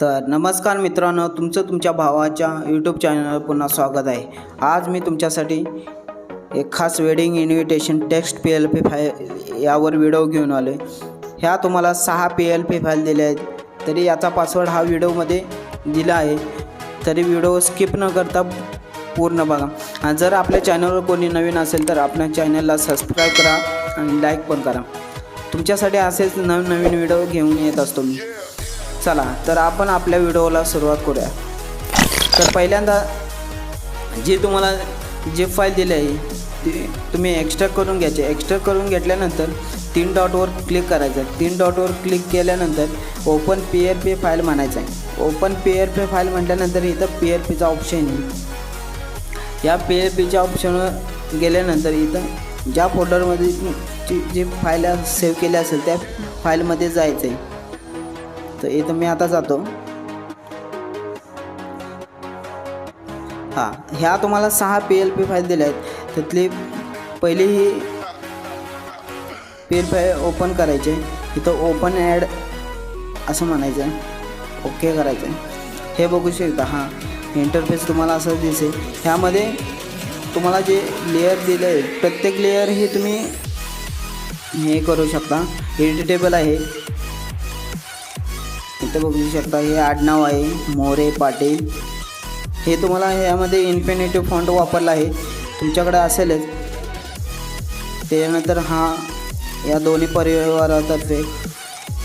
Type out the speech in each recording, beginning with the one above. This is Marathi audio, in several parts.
तर नमस्कार मित्रांनो तुमचं तुमच्या भावाच्या यूट्यूब चॅनलवर पुन्हा स्वागत आहे. आज मी तुमच्यासाठी एक खास wedding invitation text P L P file यावर व्हिडिओ घेऊन आलो आहे ह्या तुम्हाला सहा पी एल पी फाईल दिल्या आहेत. तरी याचा पासवर्ड हा व्हिडिओमध्ये दिला आहे. तरी व्हिडिओ स्किप न करता पूर्ण बघा. आणि जर आपल्या चॅनलवर कोणी नवीन असेल तर आपल्या चॅनलला सबस्क्राईब करा आणि लाईक पण करा. तुमच्यासाठी असेच नवीन नवीन व्हिडिओ घेऊन येत असतो मी. चला तर आपण आपल्या व्हिडिओला सुरुवात करूया. तर पहिल्यांदा जे तुम्हाला जे फाईल दिली आहे ती तुम्ही एक्स्ट्रा करून घ्यायचे. एक्स्ट्रा करून घेतल्यानंतर तीन डॉटवर क्लिक करायचं. तीन डॉटवर क्लिक केल्यानंतर open P R P file म्हणायचं आहे. Open P R P file म्हटल्यानंतर इथं पी आर पीचा ऑप्शन आहे. या पी आर पीच्या ऑप्शनवर गेल्यानंतर इथं ज्या फोल्डरमध्ये जी जी फाईल सेव्ह केली असेल त्या फाईलमध्ये जायचं आहे. तर इथं मी आता जातो. हां ह्या तुम्हाला सहा पी एल पी फाईल दिल्या आहेत. त्यातली पहिली ही पी एल फाईल ओपन करायचे इथं ओपन ॲड असं म्हणायचं आहे. ओके करायचं आहे. हे बघू शकता हां. इंटरफेस तुम्हाला असं दिसेल. ह्यामध्ये तुम्हाला जे लेअर दिले आहे प्रत्येक लेअर हे तुम्ही हे करू शकता. एडिटेबल आहे. इथं बघू शकता हे आडनाव आहे मोरे पाटील हे तुम्हाला यामध्ये इन्फिनिटिव्ह फॉन्ट वापरला आहे. तुमच्याकडे असेलच. त्यानंतर हा या दोन्ही परिवारातर्फे.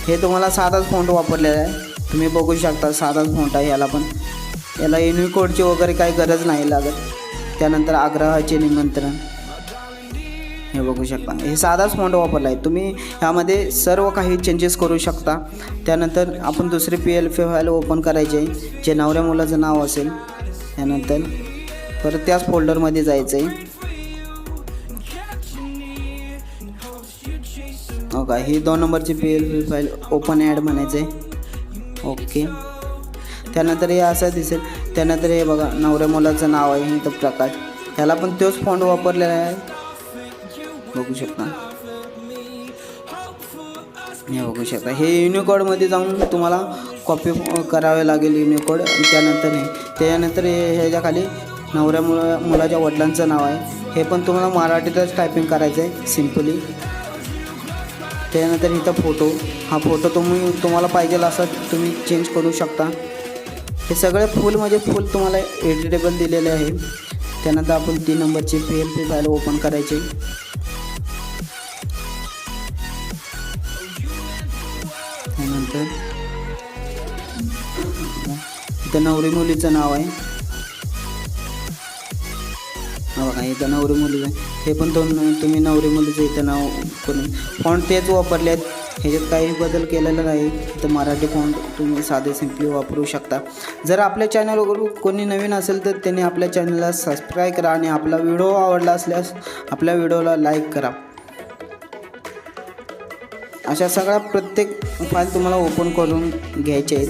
हे तुम्हाला साधाच फॉन्ट वापरलेला आहे. तुम्ही बघू शकता साधाच फॉन्ट आहे याला पण. याला युनिकोडची वगैरे काही गरज नाही लागत. त्यानंतर आग्रहाचे निमंत्रण. हे बघू शकता. हे साधाच फॉन्ट वापरला आहे. तुम्ही ह्यामध्ये सर्व काही चेंजेस करू शकता. त्यानंतर आपण दुसरी P L P file open करायची आहे. जे नवऱ्या मुलाचं नाव असेल. त्यानंतर परत त्याच फोल्डरमध्ये जायचं आहे हो का? ही दोन नंबरची P L file open add म्हणायचं. आहे ओके. त्यानंतर हे असं दिसेल. त्यानंतर हे बघा नवऱ्या मुलाचं नाव आहे. हिंत प्रकाश ह्याला पण तोच फॉन्ट वापरलेला आहे. बघू शकता. हे बघू शकता. हे युनिकोडमध्ये जाऊन तुम्हाला कॉपी करावे लागेल युनिकोड त्यानंतर हे त्याच्यानंतर हे ह्याच्या खाली नवऱ्या मुला मुलाच्या वडिलांचं नाव आहे. हे पण तुम्हाला मराठीतच टायपिंग करायचं आहे सिम्पली त्यानंतर इथं फोटो हा फोटो तुम्ही तुम्हाला पाहिजे असा तुम्ही चेंज करू शकता. हे सगळे फुल म्हणजे फुल तुम्हाला एडिटेबल दिलेले आहे. त्यानंतर आपण तीन नंबरची P L P file open करायची. त्यानंतर इथं नवरी मुलीचं नाव आहे. बघा इथं नवरी मुलीचं हे पण दोन तुम्ही नवरी मुलीचं इथं नाव करून फॉन्ट तेच वापरले आहेत ह्याच्यात काही बदल केलेला नाही. तर मराठी फॉन्ट तुम्ही साधे सिम्पली वापरू शकता. जर आपल्या चॅनलवर कोणी नवीन असेल तर त्यांनी आपल्या चॅनलला सबस्क्राईब करा आणि आपला व्हिडिओ आवडला असल्यास आपल्या व्हिडिओला लाईक करा. अशा सगळ्या प्रत्येक फाईल तुम्हाला ओपन करून घ्यायचे आहेत.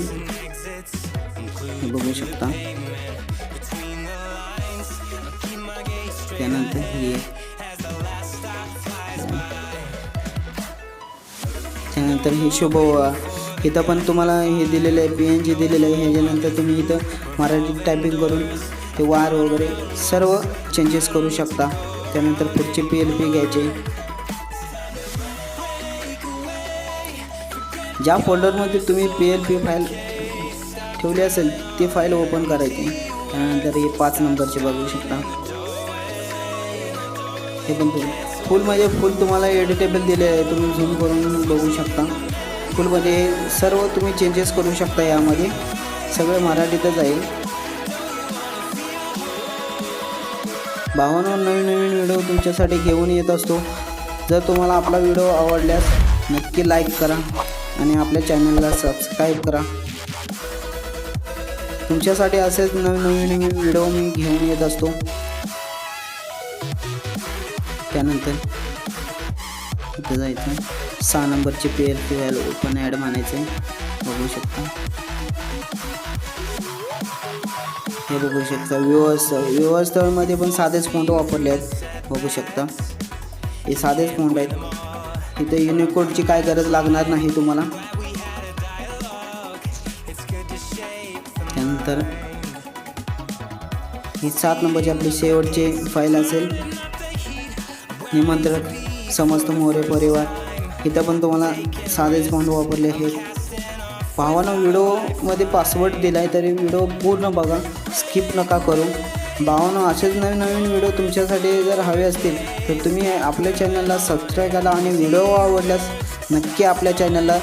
बघू शकता. त्यानंतर हे. त्यानंतर हे शुभ इथं पण तुम्हाला हे दिलेलं आहे पी एन जी दिलेलं आहे. ह्याच्यानंतर तुम्ही इथं मराठीत टायपिंग करून ते वार वगैरे सर्व चेंजेस करू शकता. त्यानंतर पुढचे पी एल पी घ्यायचे. ज्या फोल्डरमध्ये तुम्ही पी एल पी फाईल ठेवली असेल ती फाईल ओपन करायची. त्यानंतर हे पाच नंबरचे बघू शकता. हे पण तुम्ही. फुल म्हणजे फुल तुम्हाला एडिटेबल दिले आहे. तुम्ही झूम करून बघू शकता. फुलमध्ये म्हणजे हे सर्व तुम्ही चेंजेस करू शकता यामध्ये. सगळं मराठीतच आहे. भावांवर नवीन नवीन व्हिडिओ तुमच्यासाठी घेऊन येत असतो. जर तुम्हाला आपला व्हिडिओ आवडल्यास नक्की लाईक करा. आणि आपल्या चॅनलला सबस्क्राईब करा. तुमच्यासाठी असेच नवीन नवीन नवीन व्हिडिओ मी घेऊन येत असतो. त्यानंतर इथं जायचं. सहा नंबरचे P L P L open add म्हणायचं बघू शकता. हे बघू शकता. व्यवस्थळ व्यवस्थळमध्ये पण साधेच फोंट वापरले आहेत बघू शकता. हे साधेच फोंट आहेत. इथे युनिकोडची काय गरज लागणार नाही तुम्हाला. त्यानंतर ही सात नंबरची आपली शेवटची फाईल असेल. निमंत्रक समस्त मोरे परिवार इथं पण तुम्हाला साधेच फॉन्ट वापरले आहेत. भावानं व्हिडिओमध्ये पासवर्ड दिला आहे तरी व्हिडिओ पूर्ण बघा स्किप नका करू. भावानं असेच नवीन नवीन व्हिडिओ तुमच्यासाठी जर हवे असतील तर तुम्ही आपल्या चॅनलला सबस्क्राईब करा आणि व्हिडिओ आवडल्यास नक्की आपल्या चॅनलला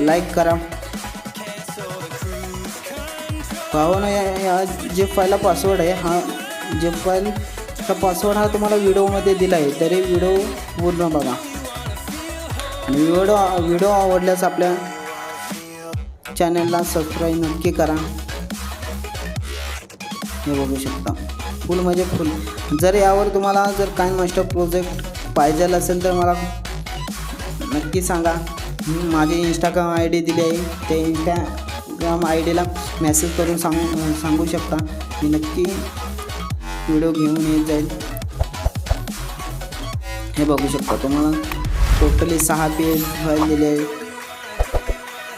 लाईक करा. भावानं या या जे फाईलला पासवर्ड आहे हा जे फाईलचा पासवर्ड हा तुम्हाला व्हिडिओमध्ये दिला आहे तरी व्हिडिओ पूर्ण बघा. आणि व्हिडिओ व्हिडिओ आवडल्यास आपल्या चॅनलला सबस्क्राईब नक्की करा. हे बघू शकता. फुल म्हणजे फुल जर यावर तुम्हाला जर काय मास्टर प्रोजेक्ट पाहिजे असेल तर मला नक्की सांगा. मी माझी इंस्टाग्राम आय डी दिली आहे. ते इंस्टाग्राम आय डीला मेसेज करून सांगू सांगू शकता. मी नक्की व्हिडिओ घेऊन येत जाईल. हे बघू शकता तुम्हाला. टोटली सहा पेज फाईल दिले आहे.